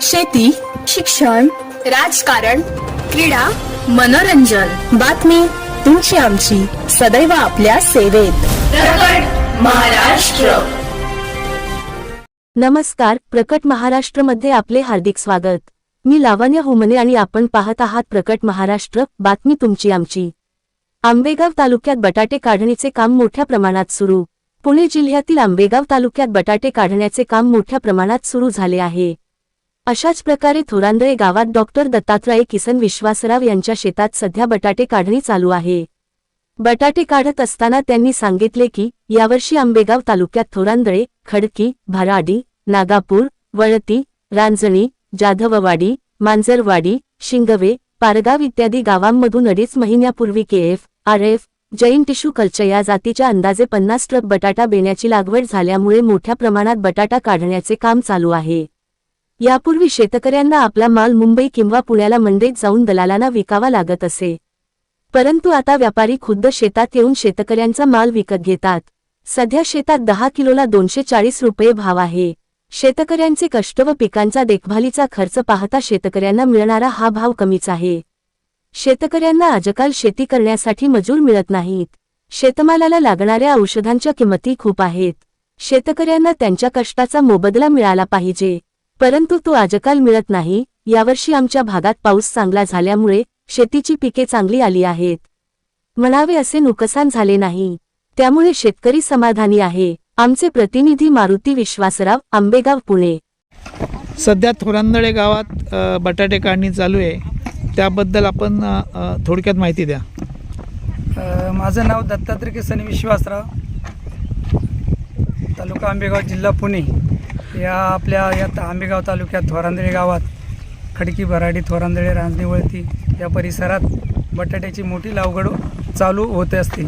शेती शिक्षण राजकारण क्रीडा मनोरंजन. बातमी तुमची आमची. सदैव आपल्या सेवेत. महाराष्ट्र. नमस्कार प्रकट महाराष्ट्रमध्ये आपले हार्दिक स्वागत. मी लावण्य हुमने आणि आपण पाहत आहात प्रकट महाराष्ट्र बातमी तुमची आमची. आंबेगाव तालुक्यात बटाटे काढणीचे काम मोठ्या प्रमाणात सुरू. पुणे जिल्ह्यातील आंबेगाव तालुक्यात बटाटे काढण्याचे काम मोठ्या प्रमाणात सुरू झाले आहे. अशाच प्रकारे थोरांदळे गावात डॉक्टर दत्तात्रय किसन विश्वासराव यांच्या शेतात सध्या बटाटे काढणी चालू आहे. बटाटे काढत असताना त्यांनी सांगितले की यावर्षी आंबेगाव तालुक्यात थोरांदळे खडकी भराडी नागापूर वळती रांजणी जाधववाडी मांजरवाडी शिंगवे पारगाव इत्यादी गावांमधून अडीच महिन्यापूर्वी KF RF Jain tissue culture या जातीच्या अंदाजे पन्नास ट्रक बटाटा बेण्याची लागवड झाल्यामुळे मोठ्या प्रमाणात बटाटा काढण्याचे काम चालू आहे. यापूर्वी शेतकऱ्यांना आपला माल मुंबई किंवा पुण्याला मंडईत जाऊन दलालांना विकावा लागत असे. परंतु आता व्यापारी खुद्द शेतात येऊन शेतकऱ्यांचा माल विकत घेतात. सध्या शेतात दहा किलोला दोनशे चाळीस रुपये भाव आहे. शेतकऱ्यांचे कष्ट व पिकांचा देखभालीचा खर्च पाहता शेतकऱ्यांना मिळणारा हा भाव कमीच आहे. शेतकऱ्यांना आजकाल शेती करण्यासाठी मजूर मिळत नाहीत. शेतमालाला लागणाऱ्या औषधांच्या किंमती खूप आहेत. शेतकऱ्यांना त्यांच्या कष्टाचा मोबदला मिळाला पाहिजे. परंतु तो आजकाल मिळत नाही. यावर्षी आमच्या भागात पाऊस चांगला झाल्यामुळे शेतीची पिके चांगली आली आहेत. म्हणावे असे नुकसान झाले नाही. त्यामुळे शेतकरी समाधानी आहे. आमचे प्रतिनिधी मारुती विश्वासराव आंबेगाव पुणे. सध्या थोरांदळे गावात बटाटे काढणी चालू आहे. त्याबद्दल आपण थोडक्यात माहिती द्या. माझं नाव दत्तात्रय किसन विश्वासराव. तालुका आंबेगाव जिल्हा पुणे. या आपल्या या आंबेगाव तालुक्यात थोरांदळे गावात खडकी भराडी थोरांदळे रांजणीवळती या परिसरात बटाट्याची मोठी लावगड चालू होत असते.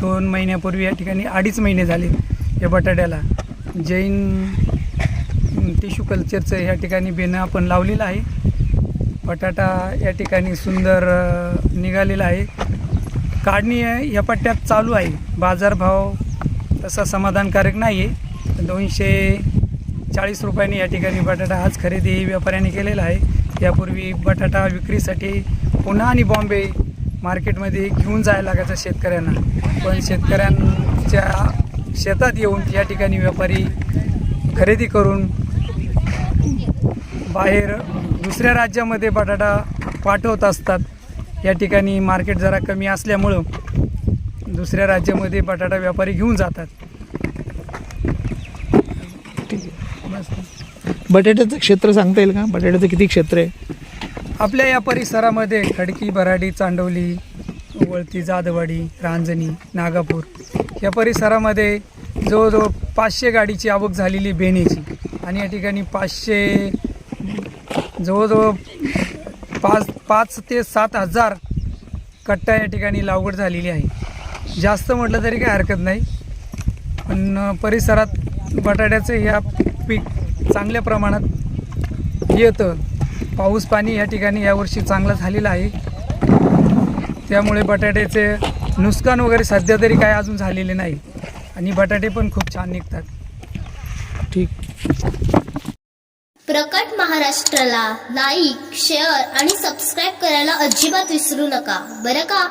दोन महिन्यापूर्वी या ठिकाणी अडीच महिने झाले या बटाट्याला. जैन टिश्यू कल्चरचं या ठिकाणी बेनं आपण लावलेलं आहे. बटाटा या ठिकाणी सुंदर निघालेला आहे. काढणी या पट्ट्यात चालू आहे. बाजारभाव तसा समाधानकारक नाही आहे दोनशे चाळीस रुपयांनी या ठिकाणी बटाटा आज खरेदी व्यापाऱ्यांनी केलेला आहे. यापूर्वी बटाटा विक्रीसाठी पुन्हा आणि बॉम्बे मार्केटमध्ये घेऊन जायला लागायचं शेतकऱ्यांना. पण शेतकऱ्यांच्या शेतात येऊन या ठिकाणी व्यापारी खरेदी करून बाहेर दुसऱ्या राज्यामध्ये बटाटा पाठवत असतात. या ठिकाणी मार्केट जरा कमी असल्यामुळं दुसऱ्या राज्यामध्ये बटाटा व्यापारी घेऊन जातात. बटाट्याचं क्षेत्र सांगता येईल का? बटाट्याचं किती क्षेत्र आहे? आपल्या या परिसरामध्ये खडकी बराडी चांडवली वळती जादवाडी रांजणी नागापूर या परिसरामध्ये जवळजवळ पाचशे गाडीची आवक झालेली बेणीची आणि या ठिकाणी पाचशे जवळजवळ पाच पाच ते सात हजार कट्टा या ठिकाणी लागवड झालेली आहे. जास्त म्हटलं तरी काही हरकत नाही. पण परिसरात बटाट्याचं ह्या पीक चांगल्या प्रमाणात येतं. पाऊस पाणी या ठिकाणी यावर्षी चांगलं झालेलं आहे. त्यामुळे बटाट्याचे नुकसान वगैरे सध्या तरी काय अजून झालेले नाही. आणि बटाटे पण खूप छान निघतात. ठीक. प्रकट महाराष्ट्राला लाईक शेअर आणि सबस्क्राईब करायला अजिबात विसरू नका. बरं का?